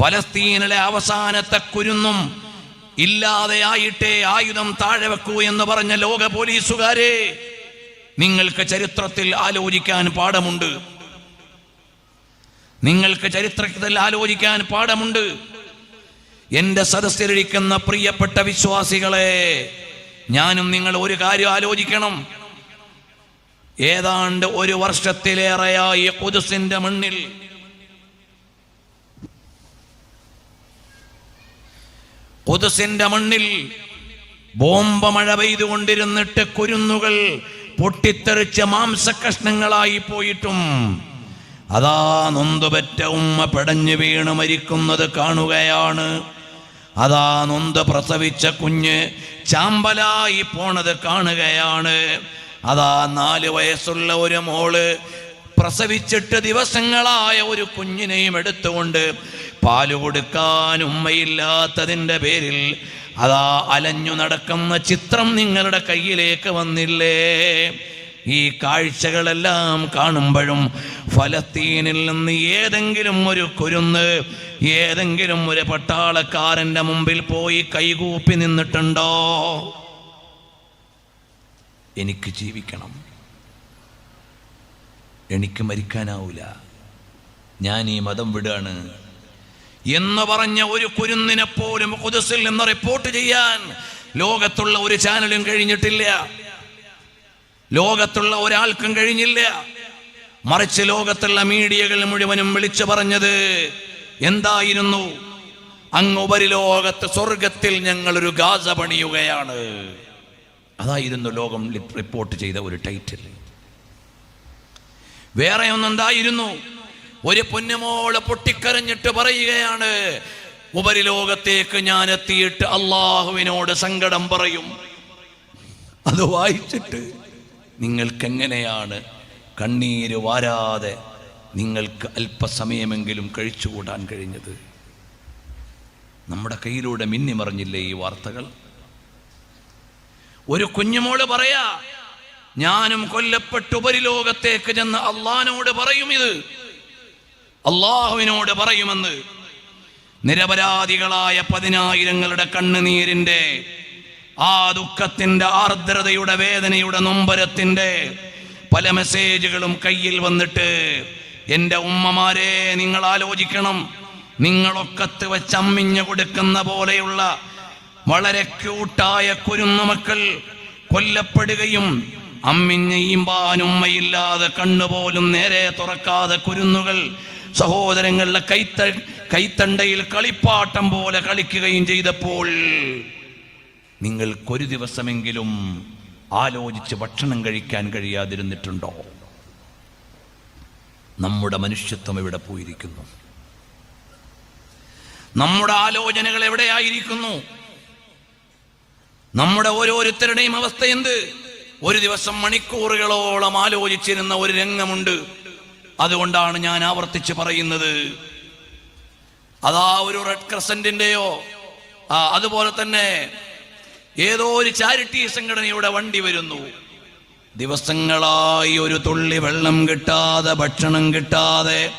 ഫലസ്തീനിലെ അവസാനത്തെ കുരുന്നും ഇല്ലാതെയായിട്ടേ ആയുധം താഴെ വെക്കൂ എന്ന് പറഞ്ഞ ലോക പോലീസുകാരെ നിങ്ങൾക്ക് ചരിത്രത്തിൽ ആലോചിക്കാൻ പാഠമുണ്ട്. നിങ്ങൾക്ക് ചരിത്രത്തിൽ ആലോചിക്കാൻ പാഠമുണ്ട്. എന്റെ സദസ്സിലിരിക്കുന്ന പ്രിയപ്പെട്ട വിശ്വാസികളെ ഞാനും നിങ്ങൾ ഒരു കാര്യം ആലോചിക്കണം. ഏതാണ്ട് ഒരു വർഷത്തിലേറെയായി കുതുസിന്റെ മണ്ണിൽ കുതുസിന്റെ മണ്ണിൽ ബോംബ മഴ പെയ്തുകൊണ്ടിരുന്നിട്ട് കുരുന്നുകൾ പൊട്ടിത്തെറിച്ച മാംസകഷ്ണങ്ങളായി പോയിട്ടും അതാ നൊന്തുപറ്റ ഉമ്മ പെടഞ്ഞു വീണ് മരിക്കുന്നത് കാണുകയാണ്. അതാ നൊന്ത് പ്രസവിച്ച കുഞ്ഞ് ചാമ്പലായി പോണത് കാണുകയാണ്. അതാ നാല് വയസ്സുള്ള ഒരു മോൾ പ്രസവിച്ചിട്ട് ദിവസങ്ങളായ ഒരു കുഞ്ഞിനെയും എടുത്തുകൊണ്ട് പാൽ കൊടുക്കാൻ ഉമ്മയില്ലാത്തതിന്റെ പേരിൽ അതാ അലഞ്ഞു നടക്കുന്ന ചിത്രം നിങ്ങളുടെ കയ്യിലേക്ക് വന്നില്ലേ? ഈ കാഴ്ചകളെല്ലാം കാണുമ്പോഴും ഫലസ്തീനിൽ നിന്ന് ഏതെങ്കിലും ഒരു കുരുന്ന് ഏതെങ്കിലും ഒരു പട്ടാളക്കാരന്റെ മുമ്പിൽ പോയി കൈകൂപ്പി നിന്നിട്ടുണ്ടോ? എനിക്ക് ജീവിക്കണം. എനിക്ക് മരിക്കാനാവില്ല ഞാൻ ഈ മതം വിടാണ്. എന്ന് പറഞ്ഞ ഒരു കുരുന്നിനെ പോലും കുതിസിൽ നിന്ന് റിപ്പോർട്ട് ചെയ്യാൻ ലോകത്തുള്ള ഒരു ചാനലും കഴിഞ്ഞിട്ടില്ല. ലോകത്തുള്ള ഒരാൾക്കും കഴിഞ്ഞില്ല. മറിച്ച് ലോകത്തുള്ള മീഡിയകൾ മുഴുവനും വിളിച്ചു പറഞ്ഞത് എന്തായിരുന്നു? അങ്ങ് ഉപരിലോകത്ത് സ്വർഗത്തിൽ ഒരു ഗാസ പണിയുകയാണ്. അതായിരുന്നു ലോകം റിപ്പോർട്ട് ചെയ്ത ഒരു ടൈറ്റിൽ. വേറെ ഒന്നെന്തായിരുന്നു? ഒരു പൊന്നുമോൾ പൊട്ടിക്കരഞ്ഞിട്ട് പറയുകയാണ് ഉപരിലോകത്തേക്ക് ഞാൻ എത്തിയിട്ട് അള്ളാഹുവിനോട് സങ്കടം പറയും. അത് വായിച്ചിട്ട് നിങ്ങൾക്കെങ്ങനെയാണ് കണ്ണീര് വാരാതെ നിങ്ങൾക്ക് അല്പസമയമെങ്കിലും കഴിച്ചുകൂടാൻ കഴിഞ്ഞത്? നമ്മുടെ കയ്യിലൂടെ മിന്നിമറിഞ്ഞില്ലേ ഈ വാർത്തകൾ? ഒരു കുഞ്ഞുമോൾ പറയാ ഞാനും കൊല്ലപ്പെട്ട് ഉപരിലോകത്തേക്ക് ചെന്ന് അള്ളഹാനോട് പറയും ഇത്. അള്ളാഹുവിനോട് പറയുമെന്ന് നിരപരാധികളായ പതിനായിരങ്ങളുടെ കണ്ണുനീരിന്റെ ആ ദുഃഖത്തിന്റെ ആർദ്രതയുടെ വേദനയുടെ നൊമ്പരത്തിന്റെ പല മെസ്സേജുകളും കയ്യിൽ വന്നിട്ട് എന്റെ ഉമ്മമാരെ നിങ്ങൾ ആലോചിക്കണം. നിങ്ങളൊക്കത്ത് വെച്ച് അമ്മിഞ്ഞു കൊടുക്കുന്ന പോലെയുള്ള വളരെ ക്യൂട്ടായ കുരുന്നുമക്കൾ കൊല്ലപ്പെടുകയും അമ്മിഞ്ഞ പാനുമ്മയില്ലാതെ കണ്ണുപോലും നേരെ തുറക്കാതെ കുരുന്നുകൾ സഹോദരങ്ങളുടെ കൈത്ത കൈത്തണ്ടയിൽ കളിപ്പാട്ടം പോലെ കളിക്കുകയും ചെയ്തപ്പോൾ നിങ്ങൾക്കൊരു ദിവസമെങ്കിലും ആലോചിച്ച് ഭക്ഷണം കഴിക്കാൻ കഴിയാതിരുന്നിട്ടുണ്ടോ? നമ്മുടെ മനുഷ്യത്വം എവിടെ പോയിരിക്കുന്നു? നമ്മുടെ ആലോചനകൾ എവിടെയായിരിക്കുന്നു നമ്മുടെ ഓരോരുത്തരുടെയും അവസ്ഥ എന്ത്? ഒരു ദിവസം മണിക്കൂറുകളോളം ആലോചിച്ചിരുന്ന ഒരു രംഗമുണ്ട്. അതുകൊണ്ടാണ് ഞാൻ ആവർത്തിച്ച് പറയുന്നത്. അതാ ഒരു റെഡ് ക്രസന്റിന്റെയോ ആ, അതുപോലെ തന്നെ ഏതോ ഒരു ചാരിറ്റി സംഘടനയുടെ വണ്ടി വരുന്നു. ദിവസങ്ങളായി ഒരു തുള്ളി വെള്ളം കിട്ടാതെ ഭക്ഷണം കിട്ടാതെ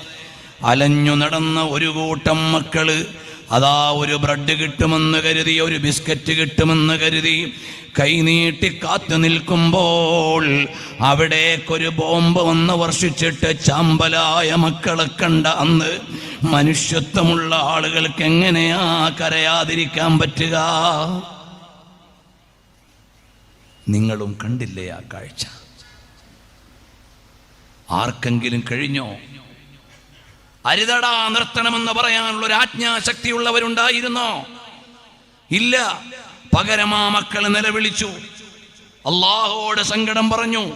അലഞ്ഞു നടന്ന ഒരു കൂട്ടം മക്കൾ അതാ ഒരു ബ്രെഡ് കിട്ടുമെന്ന് കരുതി ഒരു ബിസ്ക്കറ്റ് കിട്ടുമെന്ന് കരുതി കൈനീട്ടി കാത്തു നിൽക്കുമ്പോൾ അവിടേക്കൊരു ബോംബ് വന്ന് വർഷിച്ചിട്ട് ചാമ്പലായ മക്കളെ കണ്ട അന്ന് മനുഷ്യത്വമുള്ള ആളുകൾക്ക് എങ്ങനെയാ കരയാതിരിക്കാൻ പറ്റുക? നിങ്ങളും കണ്ടില്ലേ ആ കാഴ്ച? ആർക്കെങ്കിലും കഴിഞ്ഞോ? അരുതടാ നിർത്തണമെന്ന് പറയാനുള്ള ഒരു ആജ്ഞാശക്തിയുള്ളവരുണ്ടായിരുന്നോ? ഇല്ല. പകരമാ മക്കൾ നിലവിളിച്ചു. അള്ളാഹോട് സങ്കടം പറഞ്ഞു.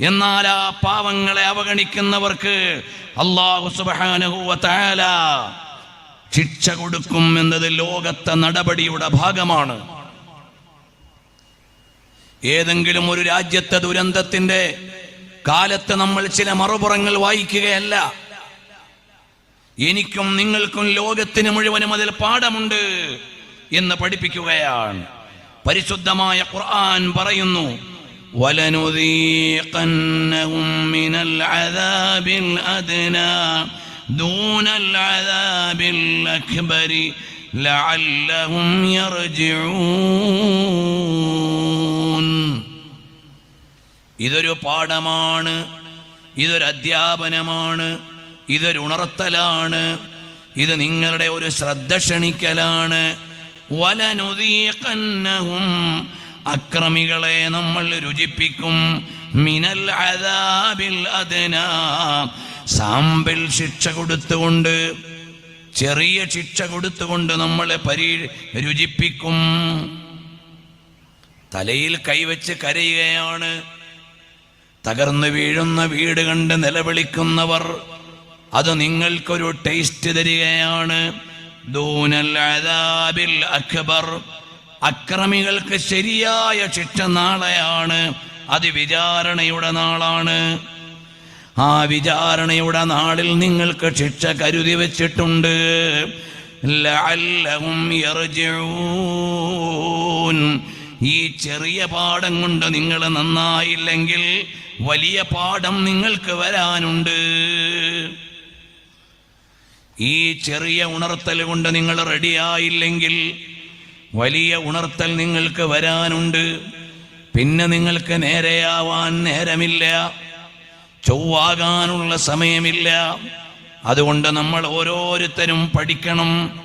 എന്നാൽ ആ പാവങ്ങളെ അവഗണിക്കുന്നവർക്ക് അള്ളാഹു സുബാനുഹൂല ശിക്ഷ കൊടുക്കും എന്നത് ലോകത്തെ നടപടിയുടെ ഭാഗമാണ്. ഏതെങ്കിലും ഒരു രാജ്യത്തെ ദുരന്തത്തിന്റെ കാലത്ത് നമ്മൾ ചില മറുപുറങ്ങൾ വായിക്കുകയല്ല. എനിക്കും നിങ്ങൾക്കും ലോകത്തിന് മുഴുവനും അതിൽ പാഠമുണ്ട് എന്ന് പഠിപ്പിക്കുകയാണ് പരിശുദ്ധമായ ഖുർആൻ പറയുന്നു وَلَنُذِيقَنَّهُم مِّنَ الْعَذَابِ الْأَدْنَىٰ دون العذاب الأكبر لعلهم يرجعون ഇതൊരു പാഠമാണ് ഇതൊരു അധ്യാപനമാണ് ഇതൊരു ഉണർത്തലാണ്. ഇത് നിങ്ങളുടെ ഒരു ശ്രദ്ധ ക്ഷണിക്കലാണ്. വലനുദീഖന്നഹും അക്രമികളെ നമ്മൾ രുചിപ്പിക്കും. മിനൽ അദാബിൽ അദനാ സാമ്പിൾ ശിക്ഷ കൊടുത്തുകൊണ്ട് ചെറിയ ശിക്ഷ കൊടുത്തുകൊണ്ട് നമ്മളെ പരീ രുചിപ്പിക്കും. തലയിൽ കൈവച്ച് കരയുകയാണ്. തകർന്നു വീഴുന്ന വീട് കണ്ട് നിലവിളിക്കുന്നവർ അത് നിങ്ങൾക്കൊരു ടേസ്റ്റ് തരികയാണ്. ദൂനൽ അദാബിൽ അക്ബർ. അക്രമികൾക്ക് ശരിയായ ശിക്ഷ നാളെയാണ്. അത് വിചാരണയുടെ നാളാണ്. ആ വിചാരണയുടെ നാളിൽ നിങ്ങൾക്ക് ശിക്ഷ കരുതി വച്ചിട്ടുണ്ട്. ഈ ചെറിയ പാഠം കൊണ്ട് നിങ്ങൾ നന്നായില്ലെങ്കിൽ വലിയ പാഠം നിങ്ങൾക്ക് വരാനുണ്ട്. ഈ ചെറിയ ഉണർത്തൽ കൊണ്ട് നിങ്ങൾ റെഡിയായില്ലെങ്കിൽ വലിയ ഉണർത്തൽ നിങ്ങൾക്ക് വരാനുണ്ട്. പിന്നെ നിങ്ങൾക്ക് നേരെയാവാൻ നേരമില്ല. ചൊവ്വാകാനുള്ള സമയമില്ല. അതുകൊണ്ട് നമ്മൾ ഓരോരുത്തരും പഠിക്കണം.